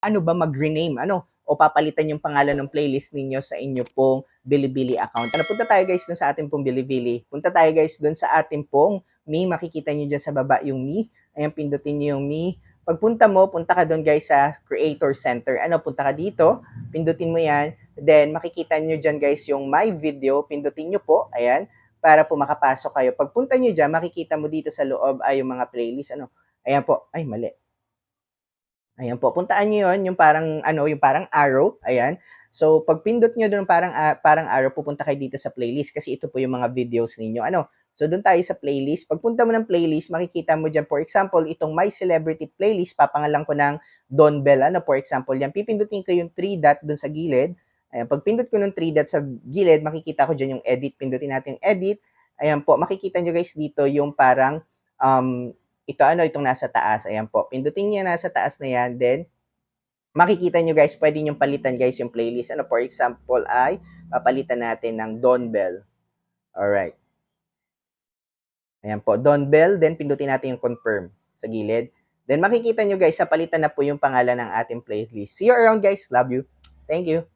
ano ba mag-rename, ano, o papalitan yung pangalan ng playlist ninyo sa inyo pong Bilibili account. Ano, punta tayo guys dun sa ating pong Bilibili. Punta tayo guys dun sa ating pong Me. Makikita nyo dyan sa baba yung Me. Ayan, pindutin nyo yung Me. Pagpunta mo, punta ka doon guys sa Creator Center. Ano, punta ka dito, pindutin mo yan. Then, makikita nyo dyan guys yung My Video. Pindutin nyo po, ayan, para po makapasok kayo. Pagpunta nyo dyan, makikita mo dito sa loob ay yung mga playlist. Ano, ayan po, ay mali. Ayan po, puntaan nyo yun, yung parang, ano, yung parang arrow, ayan. So, pag pindot nyo doon parang, ah, parang arrow, pupunta kayo dito sa playlist kasi ito po yung mga videos ninyo. Ano, so doon tayo sa playlist. Pagpunta mo ng playlist, makikita mo dyan, for example, itong My Celebrity Playlist, papangalan ko ng Don Bell, ano, for example, yan, pipindutin ko yung 3 dot doon sa gilid. Ayan, pag pindot ko ng 3 dot sa gilid, makikita ko dyan yung edit. Pindutin natin yung edit. Ayan po, makikita nyo guys dito yung parang, um, ito ano, itong nasa taas. Ayan po, pindutin niya nasa taas na yan. Then, makikita nyo guys, pwede nyo palitan guys yung playlist. Ano, for example, ay papalitan natin ng Don Bell. Alright. Ayan po, Don Bell. Then, pindutin natin yung confirm sa gilid. Then, makikita nyo guys, sa palitan na po yung pangalan ng ating playlist. See you around guys. Love you. Thank you.